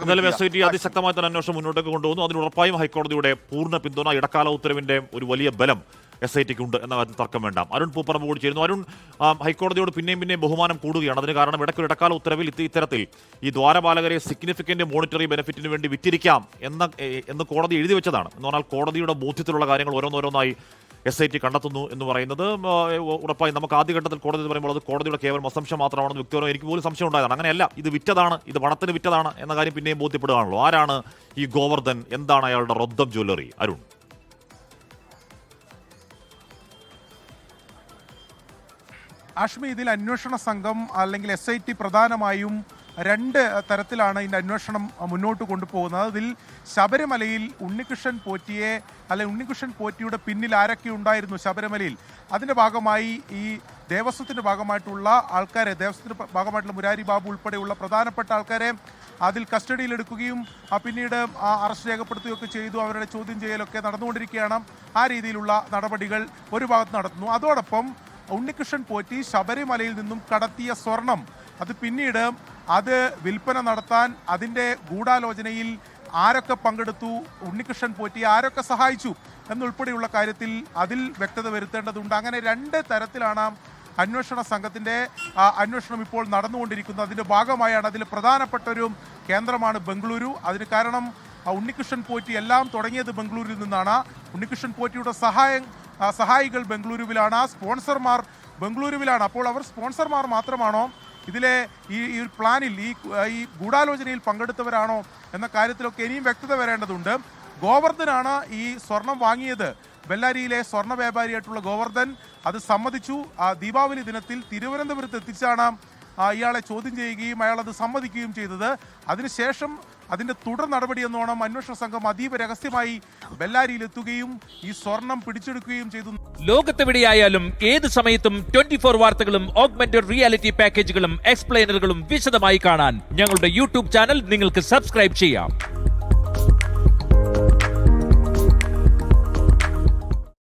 എന്തായാലും S I T അതിശക്തമായ തന്നെ അന്വേഷണം മുന്നോട്ടേക്ക് കൊണ്ടുപോകുന്നു അതിന് ഉറപ്പായും ഹൈക്കോടതിയുടെ പൂർണ പിന്തുണ ഇടക്കാല ഉത്തരവിന്റെ ഒരു വലിയ ബലം എസ് ഐ ടിക്ക് ഉണ്ട് എന്ന കാര്യത്തിൽ തർക്കം വേണ്ട. അരുൺ പൂപ്പറമ്പ് കൂടി ചേരുന്നു. അരുൺ ഹൈക്കോടതിയോട് പിന്നെയും പിന്നെയും ബഹുമാനം കൂടുകയാണ്. അതിന് കാരണം ഇടയ്ക്കൊരു ഇടക്കാല ഉത്തരവിൽ ഇത് ഇത്തരത്തിൽ ഈ ദ്വാരപാലകരെ സിഗ്നിഫിക്കന്റ് മോണിറ്ററി ബെനിഫിറ്റിന് വേണ്ടി വിറ്റിരിക്കാം എന്ന എന്ന് കോടതി എഴുതി വെച്ചതാണ്. എന്ന് പറഞ്ഞാൽ കോടതിയുടെ ബോധ്യത്തിലുള്ള കാര്യങ്ങൾ ഓരോന്നോരോന്നായി എസ് ഐ ടി കണ്ടെത്തുന്നു എന്ന് പറയുന്നത് ഉറപ്പായി നമുക്ക് ആദ്യഘട്ടത്തിൽ കോടതി എന്ന് പറയുമ്പോൾ അത് കോടതിയുടെ കേവലം അസംശം മാത്രമാണെന്ന് വ്യക്തിപരമായി എനിക്ക് പോലും സംശയം ഉണ്ടായതാണ് അങ്ങനെയല്ല ഇത് വിറ്റതാണ് ഇത് പണത്തിന് വിറ്റതാണ് എന്ന കാര്യം പിന്നെയും ബോധ്യപ്പെടുകയാണല്ലോ ആരാണ് ഈ ഗോവർദ്ധൻ? എന്താണ് അയാളുടെ റദ്ദം ജ്വല്ലറി? അരുൺ. ആഷ്മി ഇതിൽ അന്വേഷണ സംഘം അല്ലെങ്കിൽ എസ് പ്രധാനമായും രണ്ട് തരത്തിലാണ് ഇതിന്റെ അന്വേഷണം മുന്നോട്ട് കൊണ്ടുപോകുന്നത്. അതിൽ ശബരിമലയിൽ ഉണ്ണികൃഷ്ണൻ പോറ്റിയെ അല്ലെ ഉണ്ണികൃഷ്ണൻ പോറ്റിയുടെ പിന്നിൽ ആരൊക്കെ ഉണ്ടായിരുന്നു ശബരിമലയിൽ? അതിന്റെ ഭാഗമായി ഈ ദേവസ്വത്തിന്റെ ഭാഗമായിട്ടുള്ള ആൾക്കാരെ ദേവസ്വത്തിന്റെ ഭാഗമായിട്ടുള്ള മുരാരി ബാബു ഉൾപ്പെടെയുള്ള പ്രധാനപ്പെട്ട ആൾക്കാരെ അതിൽ കസ്റ്റഡിയിലെടുക്കുകയും പിന്നീട് അറസ്റ്റ് രേഖപ്പെടുത്തുകയൊക്കെ ചെയ്തു അവരുടെ ചോദ്യം ചെയ്യലൊക്കെ നടന്നുകൊണ്ടിരിക്കുകയാണ്. ആ രീതിയിലുള്ള നടപടികൾ ഒരു ഭാഗത്ത് നടത്തുന്നു. അതോടൊപ്പം ഉണ്ണികൃഷ്ണൻ പോറ്റി ശബരിമലയിൽ നിന്നും കടത്തിയ സ്വർണം അത് പിന്നീട് അത് വിൽപ്പന നടത്താൻ അതിന്റെ ഗൂഢാലോചനയിൽ ആരൊക്കെ പങ്കെടുത്തു ഉണ്ണികൃഷ്ണൻ പോറ്റി ആരൊക്കെ സഹായിച്ചു എന്നുൾപ്പെടെയുള്ള കാര്യത്തിൽ അതിൽ വ്യക്തത വരുത്തേണ്ടതുണ്ട്. അങ്ങനെ രണ്ട് തരത്തിലാണ് അന്വേഷണ സംഘത്തിന്റെ അന്വേഷണം ഇപ്പോൾ നടന്നുകൊണ്ടിരിക്കുന്നത്. അതിന്റെ ഭാഗമായാണ് അതിൽ പ്രധാനപ്പെട്ട ഒരു കേന്ദ്രമാണ് ബംഗളൂരു. അതിന് കാരണം ഉണ്ണികൃഷ്ണൻ പോറ്റി എല്ലാം തുടങ്ങിയത് ബംഗളൂരിൽ നിന്നാണ്. ഉണ്ണികൃഷ്ണൻ പോറ്റിയുടെ സഹായം സഹായികൾ ബംഗളൂരുവിലാണ്. സ്പോൺസർമാർ ബംഗളൂരുവിലാണ്. അപ്പോൾ അവർ സ്പോൺസർമാർ മാത്രമാണോ ഇതിലെ ഈ ഈ ഒരു പ്ലാനിൽ ഈ ഈ ഗൂഢാലോചനയിൽ പങ്കെടുത്തവരാണോ എന്ന കാര്യത്തിലൊക്കെ ഇനിയും വ്യക്തത വരേണ്ടതുണ്ട്. ഗോവർദ്ധനാണ് ഈ സ്വർണം വാങ്ങിയത്. ബെല്ലാരിയിലെ സ്വർണ വ്യാപാരിയായിട്ടുള്ള ഗോവർദ്ധൻ അത് സമ്മതിച്ചു. ആ ദീപാവലി ദിനത്തിൽ തിരുവനന്തപുരത്ത് എത്തിച്ചാണ് ഇയാളെ ചോദ്യം ചെയ്യുകയും അയാൾ അത് സമ്മതിക്കുകയും ചെയ്തത്. അതിനുശേഷം അതിന്റെ തുടർ നടപടി എന്നോണം അന്വേഷണ സംഘം അതീവ രഹസ്യമായി ബെല്ലാരിയിലെത്തുകയും ഈ സ്വർണം പിടിച്ചെടുക്കുകയും ചെയ്തു. ലോകത്തെവിടെയായാലും ഏത് സമയത്തും ട്വന്റി ഫോർ വാർത്തകളും ഓഗ്മെന്റഡ് റിയാലിറ്റി പാക്കേജുകളും എക്സ്പ്ലെയിനറുകളും വിശദമായി കാണാൻ ഞങ്ങളുടെ യൂട്യൂബ് ചാനൽ നിങ്ങൾക്ക് സബ്സ്ക്രൈബ് ചെയ്യാം.